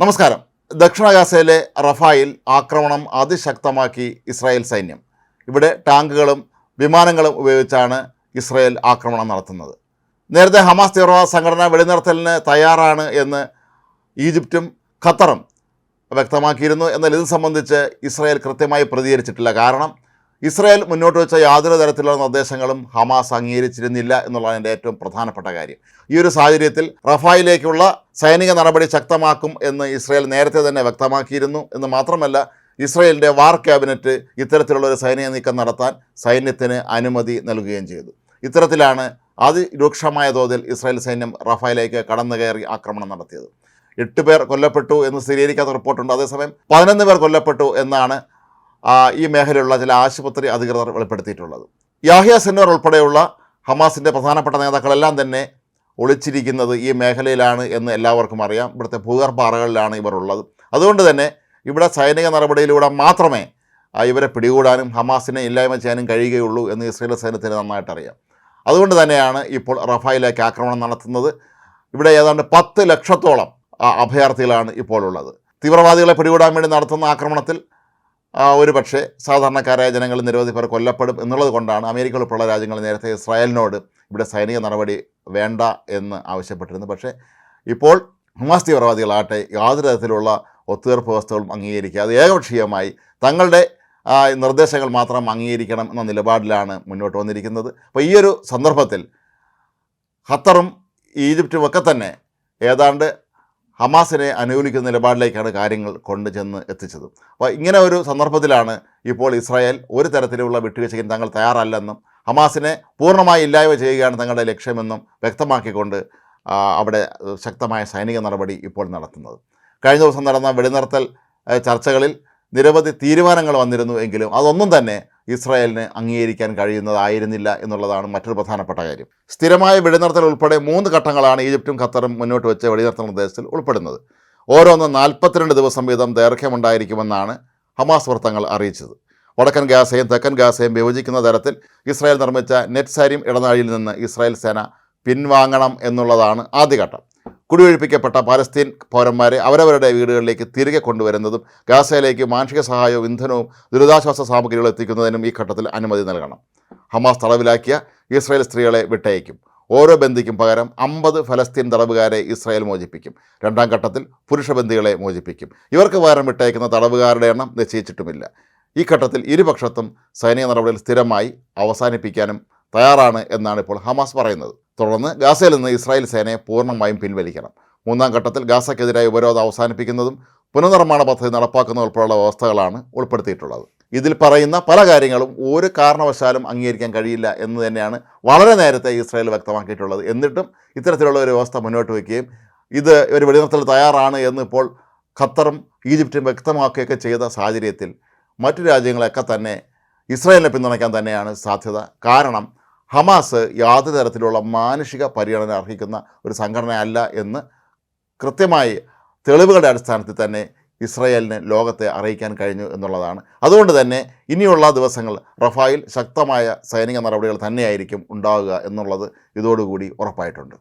നമസ്കാരം. ദക്ഷിണ ഗാസയിലെ റഫായിൽ ആക്രമണം അതിശക്തമാക്കി ഇസ്രായേൽ സൈന്യം. ഇവിടെ ടാങ്കുകളും വിമാനങ്ങളും ഉപയോഗിച്ചാണ് ഇസ്രായേൽ ആക്രമണം നടത്തുന്നത്. നേരത്തെ ഹമാസ് തീവ്രവാദ സംഘടന വെടിനിർത്തലിന് തയ്യാറാണ് എന്ന് ഈജിപ്തും ഖത്തറും വ്യക്തമാക്കിയിരുന്നു. എന്നാൽ ഇത് സംബന്ധിച്ച് ഇസ്രായേൽ കൃത്യമായി പ്രതികരിച്ചിട്ടില്ല. കാരണം ഇസ്രായേൽ മുന്നോട്ട് വെച്ച യാതൊരു തരത്തിലുള്ള നിർദ്ദേശങ്ങളും ഹമാസ് അംഗീകരിച്ചിരുന്നില്ല എന്നുള്ളതാണ് എന്റെ ഏറ്റവും പ്രധാനപ്പെട്ട കാര്യം. ഈ ഒരു സാഹചര്യത്തിൽ റഫായിലേക്കുള്ള സൈനിക നടപടി ശക്തമാക്കും എന്ന് ഇസ്രായേൽ നേരത്തെ തന്നെ വ്യക്തമാക്കിയിരുന്നു. എന്ന് മാത്രമല്ല ഇസ്രായേലിന്റെ വാർ ക്യാബിനറ്റ് ഇത്തരത്തിലുള്ള ഒരു സൈനിക നീക്കം നടത്താൻ സൈന്യത്തിന് അനുമതി നൽകുകയും ചെയ്തു. ഇത്തരത്തിലാണ് അതിരൂക്ഷമായ തോതിൽ ഇസ്രായേൽ സൈന്യം റഫായിലേക്ക് കടന്നു കയറി ആക്രമണം നടത്തിയത്. എട്ട് പേർ കൊല്ലപ്പെട്ടു എന്ന് സ്ഥിരീകരിക്കാത്ത റിപ്പോർട്ടുണ്ട്. അതേസമയം പതിനൊന്ന് പേർ കൊല്ലപ്പെട്ടു എന്നാണ് ഈ മേഖലയിലുള്ള ചില ആശുപത്രി അധികൃതർ വെളിപ്പെടുത്തിയിട്ടുള്ളത്. യാഹിയ സെന്നോർ ഉൾപ്പെടെയുള്ള ഹമാസിന്റെ പ്രധാനപ്പെട്ട നേതാക്കളെല്ലാം തന്നെ ഒളിച്ചിരിക്കുന്നത് ഈ മേഖലയിലാണ് എന്ന് എല്ലാവർക്കും അറിയാം. ഇവിടുത്തെ ഭൂഗർഭാറകളിലാണ് ഇവർ ഉള്ളത്. അതുകൊണ്ട് തന്നെ ഇവിടെ സൈനിക നടപടിയിലൂടെ മാത്രമേ ഇവരെ പിടികൂടാനും ഹമാസിനെ ഇല്ലായ്മ ചെയ്യാനും കഴിയുകയുള്ളൂ എന്ന് ഇസ്രയേൽ സൈന്യത്തിന് നന്നായിട്ടറിയാം അതുകൊണ്ട് തന്നെയാണ് ഇപ്പോൾ റഫായിലേക്ക് ആക്രമണം നടത്തുന്നത്. ഇവിടെ ഏതാണ്ട് പത്ത് ലക്ഷത്തോളം അഭയാർത്ഥികളാണ് ഇപ്പോൾ ഉള്ളത്. തീവ്രവാദികളെ പിടികൂടാൻ വേണ്ടി നടത്തുന്ന ആക്രമണത്തിൽ ഒരു പക്ഷേ സാധാരണക്കാരായ ജനങ്ങൾ നിരവധി പേർ കൊല്ലപ്പെടും എന്നുള്ളത് കൊണ്ടാണ് അമേരിക്ക ഉൾപ്പെടെ രാജ്യങ്ങൾ നേരത്തെ ഇസ്രായേലിനോട് ഇവിടെ സൈനിക നടപടി വേണ്ട എന്ന് ആവശ്യപ്പെട്ടിരുന്നു പക്ഷേ ഇപ്പോൾ ഹമാസ് തീവ്രവാദികളാകട്ടെ യാതൊരു തരത്തിലുള്ള ഒത്തുതീർപ്പ് വ്യവസ്ഥകളും അംഗീകരിക്കാതെ ഏകപക്ഷീയമായി തങ്ങളുടെ നിർദ്ദേശങ്ങൾ മാത്രം അംഗീകരിക്കണം എന്ന നിലപാടിലാണ് മുന്നോട്ട് വന്നിരിക്കുന്നത്. അപ്പോൾ ഈ ഒരു സന്ദർഭത്തിൽ ഖത്തറും ഈജിപ്റ്റുമൊക്കെ തന്നെ ഏതാണ്ട് ഹമാസിനെ അനുകൂലിക്കുന്ന നിലപാടിലേക്കാണ് കാര്യങ്ങൾ കൊണ്ടുചെന്ന് എത്തിച്ചത്. അപ്പോൾ ഇങ്ങനെ ഒരു സന്ദർഭത്തിലാണ് ഇപ്പോൾ ഇസ്രായേൽ ഒരു തരത്തിലുള്ള വിട്ടുവീഴ്ചയ്ക്ക് തങ്ങൾ തയ്യാറല്ലെന്നും ഹമാസിനെ പൂർണമായി ഇല്ലായ്മ ചെയ്യുകയാണ് തങ്ങളുടെ ലക്ഷ്യമെന്നും വ്യക്തമാക്കിക്കൊണ്ട് അവിടെ ശക്തമായ സൈനിക നടപടി ഇപ്പോൾ നടത്തുന്നത്. കഴിഞ്ഞ ദിവസം നടന്ന വെടിനിർത്തൽ ചർച്ചകളിൽ നിരവധി തീരുമാനങ്ങൾ വന്നിരുന്നു എങ്കിലും അതൊന്നും തന്നെ ഇസ്രായേലിന് അംഗീകരിക്കാൻ കഴിയുന്നതായിരുന്നില്ല എന്നുള്ളതാണ് മറ്റൊരു പ്രധാനപ്പെട്ട കാര്യം. സ്ഥിരമായ വെടിനിർത്തൽ ഉൾപ്പെടെ മൂന്ന് ഘട്ടങ്ങളാണ് ഈജിപ്തും ഖത്തറും മുന്നോട്ട് വെച്ച വെടിനിർത്തൽ നിർദ്ദേശത്തിൽ ഉൾപ്പെടുന്നത്. ഓരോന്നും നാൽപ്പത്തിരണ്ട് ദിവസം വീതം ദൈർഘ്യമുണ്ടായിരിക്കുമെന്നാണ് ഹമാസ് വൃത്തങ്ങൾ അറിയിച്ചത്. വടക്കൻ ഗാസയും തെക്കൻ ഗാസയും വിഭജിക്കുന്ന തരത്തിൽ ഇസ്രായേൽ നിർമ്മിച്ച നെറ്റ്സാരിം ഇടനാഴിയിൽ നിന്ന് ഇസ്രായേൽ സേന പിൻവാങ്ങണം എന്നുള്ളതാണ് ആദ്യഘട്ടം. കുടിയൊഴിപ്പിക്കപ്പെട്ട പാലസ്തീൻ പൗരന്മാരെ അവരവരുടെ വീടുകളിലേക്ക് തിരികെ കൊണ്ടുവരുന്നതും ഗാസയിലേക്ക് മാനുഷിക സഹായവും ഇന്ധനവും ദുരിതാശ്വാസ സാമഗ്രികൾ എത്തിക്കുന്നതിനും ഈ ഘട്ടത്തിൽ അനുമതി നൽകണം. ഹമാസ് തടവിലാക്കിയ ഇസ്രായേൽ സ്ത്രീകളെ വിട്ടയക്കും. ഓരോ ബന്ദിക്കും പകരം അമ്പത് ഫലസ്തീൻ തടവുകാരെ ഇസ്രായേൽ മോചിപ്പിക്കും. രണ്ടാം ഘട്ടത്തിൽ പുരുഷ ബന്ദികളെ മോചിപ്പിക്കും. ഇവർക്ക് പകരം വിട്ടയക്കുന്ന തടവുകാരുടെ എണ്ണം നിശ്ചയിച്ചിട്ടുമില്ല. ഈ ഘട്ടത്തിൽ ഇരുപക്ഷത്തും സൈനിക നടപടികൾ സ്ഥിരമായി അവസാനിപ്പിക്കാനും തയ്യാറാണ് എന്നാണ് ഇപ്പോൾ ഹമാസ് പറയുന്നത്. തുടർന്ന് ഗാസയിൽ നിന്ന് ഇസ്രായേൽ സേനയെ പൂർണമായും പിൻവലിക്കണം. മൂന്നാം ഘട്ടത്തിൽ ഗാസയ്ക്കെതിരായ ഉപരോധം അവസാനിപ്പിക്കുന്നതും പുനർനിർമ്മാണ പദ്ധതി നടപ്പാക്കുന്ന ഉൾപ്പെടെയുള്ള വ്യവസ്ഥകളാണ് ഉൾപ്പെടുത്തിയിട്ടുള്ളത്. ഇതിൽ പറയുന്ന പല കാര്യങ്ങളും ഒരു കാരണവശാലും അംഗീകരിക്കാൻ കഴിയില്ല എന്ന് തന്നെയാണ് വളരെ നേരത്തെ ഇസ്രായേൽ വ്യക്തമാക്കിയിട്ടുള്ളത്. എന്നിട്ടും ഇത്തരത്തിലുള്ള ഒരു വ്യവസ്ഥ മുന്നോട്ട് വയ്ക്കുകയും ഇത് ഒരു വെടിനിർത്തൽ തയ്യാറാണ് എന്ന് ഇപ്പോൾ ഖത്തറും ഈജിപ്തും വ്യക്തമാക്കുകയൊക്കെ ചെയ്ത സാഹചര്യത്തിൽ മറ്റു രാജ്യങ്ങളെയൊക്കെ തന്നെ ഇസ്രായേലിനെ പിന്തുണയ്ക്കാൻ തന്നെയാണ് സാധ്യത. കാരണം ഹമാസ് യാതൊരു തരത്തിലുള്ള മാനുഷിക പരിഗണന അർഹിക്കുന്ന ഒരു സംഘടനയല്ല എന്ന് കൃത്യമായി തെളിവുകളുടെ അടിസ്ഥാനത്തിൽ തന്നെ ഇസ്രായേലിന് ലോകത്തെ അറിയിക്കാൻ കഴിഞ്ഞു എന്നുള്ളതാണ്. അതുകൊണ്ട് തന്നെ ഇനിയുള്ള ദിവസങ്ങൾ റഫായിൽ ശക്തമായ സൈനിക നടപടികൾ തന്നെയായിരിക്കും ഉണ്ടാവുക എന്നുള്ളത് ഇതോടുകൂടി ഉറപ്പായിട്ടുണ്ട്.